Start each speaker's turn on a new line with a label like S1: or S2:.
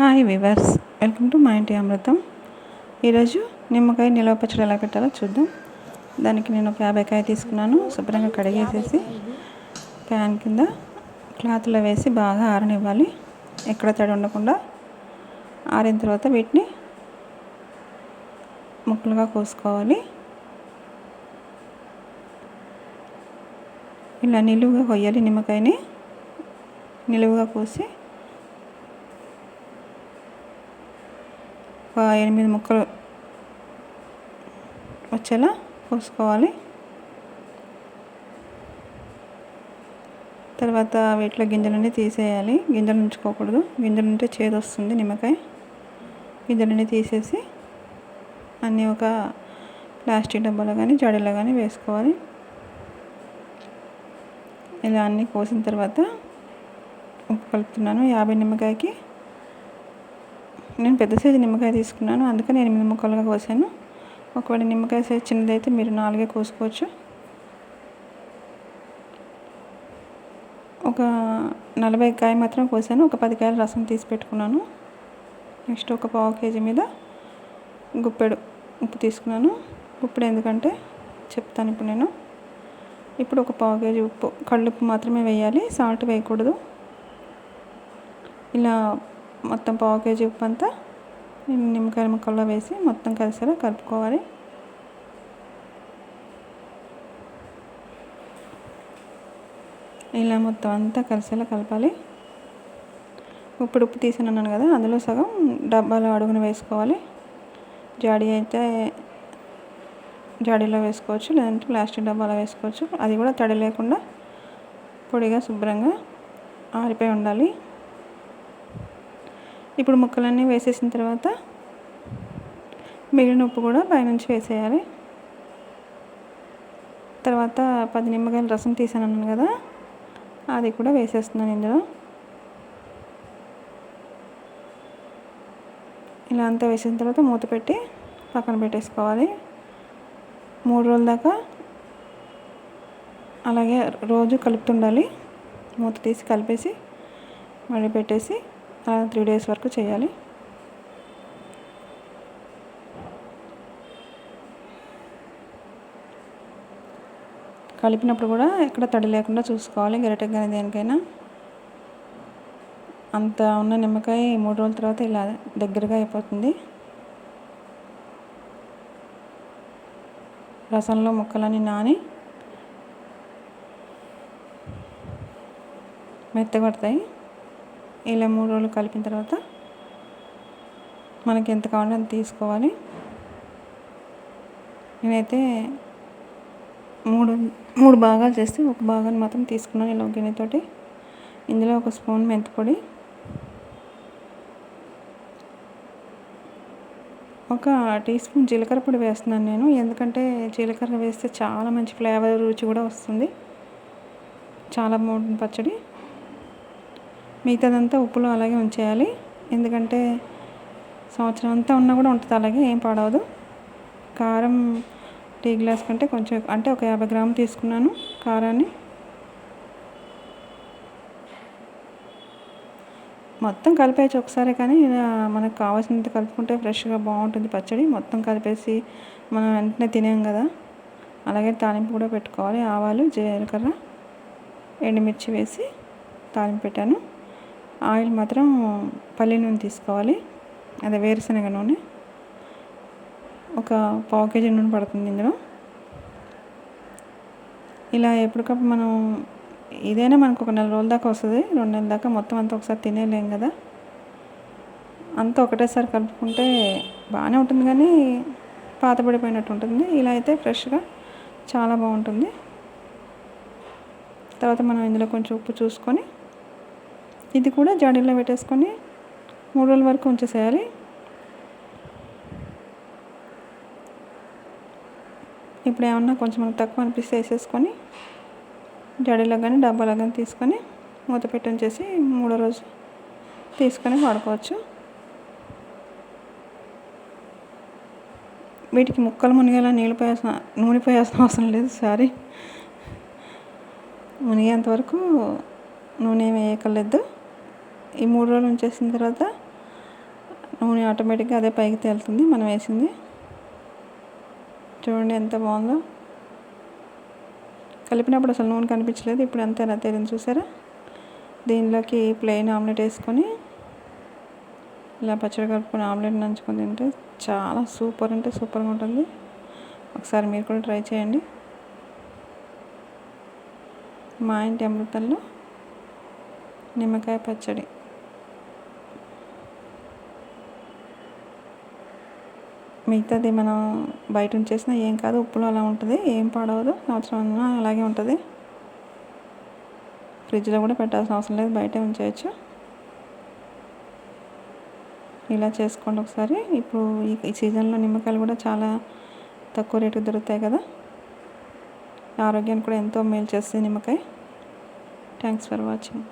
S1: Hi viewers welcome to మా ఇంటి అమృతం ఈరోజు నిమ్మకాయ నిలవ పచ్చడి ఎలా పెట్టాలో చూద్దాం. దానికి నేను ఒక యాభైకాయ తీసుకున్నాను. శుభ్రంగా కడిగేసేసి ప్యాన్ కింద క్లాత్లో వేసి బాగా ఆరనివ్వాలి. ఎక్కడ తడి ఉండకుండా ఆరిన తర్వాత వీటిని ముక్కలుగా కోసుకోవాలి. ఇలా నిలువుగా కొయ్యాలి నిమ్మకాయని. నిలువుగా కోసి ఒక ఎనిమిది ముక్కలు వచ్చేలా కోసుకోవాలి. తర్వాత వీటిలో గింజలన్నీ తీసేయాలి. గింజలు ఉంచుకోకూడదు గింజలు ఉంటే చేదు వస్తుంది నిమ్మకాయ. గింజలన్నీ తీసేసి అన్నీ ఒక ప్లాస్టిక్ డబ్బాలో కానీ జాడీలో కానీ వేసుకోవాలి. ఇలా అన్నీ కోసిన తర్వాత ఉప్పు కలుపుతున్నాను. యాభై నిమ్మకాయకి నేను పెద్ద సైజు నిమ్మకాయ తీసుకున్నాను. అందుకని ఎనిమిది ముక్కలుగా కోసాను. ఒకవేళ నిమ్మకాయ సైజు చిన్నదైతే మీరు నాలుగే కోసుకోవచ్చు. ఒక నలభై కాయ మాత్రం కోసాను. ఒక పది కాయలు రసం తీసి పెట్టుకున్నాను. నెక్స్ట్ ఒక పావు కేజీ మీద గుప్పెడు ఉప్పు తీసుకున్నాను. గుప్పెడు ఎందుకంటే చెప్తాను ఇప్పుడు నేను. ఇప్పుడు ఒక పావు కేజీ ఉప్పు. కళ్ళుప్పు మాత్రమే వేయాలి. సాల్ట్ వేయకూడదు. ఇలా మొత్తం పావు కేజీ ఉప్పు అంతా నిమ్మకాయ ముక్కల్లో వేసి మొత్తం కలిసేలా కలుపుకోవాలి. ఇలా మొత్తం అంతా కలిసేలా కలపాలి. ఇప్పుడు ఉప్పు తీసాను అన్నాను కదా అందులో సగం డబ్బాలో అడుగున వేసుకోవాలి. జాడీ అయితే జాడీలో వేసుకోవచ్చు లేదంటే ప్లాస్టిక్ డబ్బాలో వేసుకోవచ్చు. అది కూడా తడి లేకుండా పొడిగా శుభ్రంగా ఆరిపోయి ఉండాలి. ఇప్పుడు ముక్కలన్నీ వేసేసిన తర్వాత మిగిలిన ఉప్పు కూడా పైనుంచి వేసేయాలి. తర్వాత పది నిమ్మకాయల రసం తీసాను అన్నాను కదా అది కూడా వేసేస్తున్నాను ఇందులో. ఇలా అంతా వేసిన తర్వాత మూత పెట్టి పక్కన పెట్టేసుకోవాలి. మూడు రోజుల దాకా అలాగే రోజు కలుపుతుండాలి. మూత తీసి కలిపేసి మళ్ళీ పెట్టేసి త్రీ డేస్ వరకు చేయాలి. కలిపినప్పుడు కూడా ఎక్కడ తడి లేకుండా చూసుకోవాలి గరిటెకి కానీ దేనికైనా. అంత ఉన్న నిమ్మకాయ మూడు రోజుల తర్వాత ఇలా దగ్గరగా అయిపోతుంది. రసంలో ముక్కలన్నీ నాని మెత్తగడతాయి ఇలా మూడు రోజులు కలిపిన తర్వాత మనకి ఎంత కావాలో అంత తీసుకోవాలి. నేనైతే మూడు మూడు భాగాలు చేస్తే ఒక భాగాన్ని మాత్రం తీసుకున్నాను ఇలా గిన్నెతోటి ఇందులో ఒక స్పూన్ మెంతిపొడి ఒక టీ స్పూన్ జీలకర్ర పొడి వేస్తున్నాను నేను. ఎందుకంటే జీలకర్ర వేస్తే చాలా మంచి ఫ్లేవర్ రుచి కూడా వస్తుంది. చాలా బాగుంటుంది పచ్చడి. మిగతాదంతా ఉప్పులో అలాగే ఉంచేయాలి. ఎందుకంటే సంవత్సరం అంతా ఉన్నా కూడా ఉంటుంది అలాగే ఏం పాడవదు. కారం టీ గ్లాస్ కంటే కొంచెం అంటే ఒక యాభై గ్రాములు తీసుకున్నాను కారాన్ని. మొత్తం కలిపేసి ఒకసారి కానీ మనకు కావాల్సినంత కలుపుకుంటే ఫ్రెష్గా బాగుంటుంది పచ్చడి. మొత్తం కలిపేసి మనం వెంటనే తినేం కదా. అలాగే తాలింపు కూడా పెట్టుకోవాలి. ఆవాలు జీలకర్ర ఎండుమిర్చి వేసి తాలింపు పెట్టాను. ఆయిల్ మాత్రం పల్లి నూనె తీసుకోవాలి. అదే వేరుశనగ నూనె. ఒక పావు కేజీ నూనె పడుతుంది ఇందులో. ఇలా ఎప్పటికప్పుడు మనం ఇదైనా మనకు ఒక నెల రోజుల దాకా వస్తుంది. రెండు నెలల దాకా మొత్తం అంతా ఒకసారి తినేలేం కదా. అంతా ఒకటేసారి కలుపుకుంటే బాగానే ఉంటుంది కానీ పాతబడిపోయినట్టు ఉంటుంది. ఇలా అయితే ఫ్రెష్గా చాలా బాగుంటుంది. తర్వాత మనం ఇందులో కొంచెం ఉప్పు చూసుకొని ఇది కూడా జాడీలో పెట్టేసుకొని మూడు రోజుల వరకు ఉంచేసేయాలి. ఇప్పుడు ఏమన్నా కొంచెం మనకు తక్కువ అనిపిస్తే వేసేసుకొని జాడీలో కానీ డబ్బాలో కానీ తీసుకొని మూత పెట్టి ఉంచేసి మూడో రోజు తీసుకొని వాడుకోవచ్చు. వీటికి ముక్కలు మునిగేలా నీళ్ళు పోయాల్సిన నూనె పోయాల్సిన అవసరం లేదు సారీ. మునిగేంతవరకు నూనె ఏమి వేయకలేదు ఈ మూడు రోజులు ఉంచేసిన తర్వాత నూనె ఆటోమేటిక్గా అదే పైకి తేలుతుంది మనం వేసింది. చూడండి ఎంత బాగుందో. కలిపినప్పుడు అసలు నూనె కనిపించలేదు ఇప్పుడు అంతే ఎలా తేలింది చూసారా? దీనిలోకి ప్లెయిన్ ఆమ్లెట్ వేసుకొని ఇలా పచ్చడి కలుపుకొని ఆమ్లెట్ నంచుకొని తింటే చాలా సూపర్ అంటే సూపర్గా ఉంటుంది. ఒకసారి మీరు కూడా ట్రై చేయండి. మా ఇంటి అమృతంలో నిమ్మకాయ పచ్చడి. మిగతాది మనం బయట ఉంచేసినా ఏం కాదు ఉప్పులో అలా ఉంటుంది ఏం పాడవదు సంవత్సరం అలాగే ఉంటుంది. ఫ్రిడ్జ్లో కూడా పెట్టాల్సిన అవసరం లేదు బయటే ఉంచేయచ్చు. ఇలా చేసుకోండి ఒకసారి. ఇప్పుడు ఈ సీజన్లో నిమ్మకాయలు కూడా చాలా తక్కువ రేటుకి దొరుకుతాయి కదా. ఆరోగ్యానికి కూడా ఎంతో మేలు చేస్తుంది నిమ్మకాయ. Thanks for watching.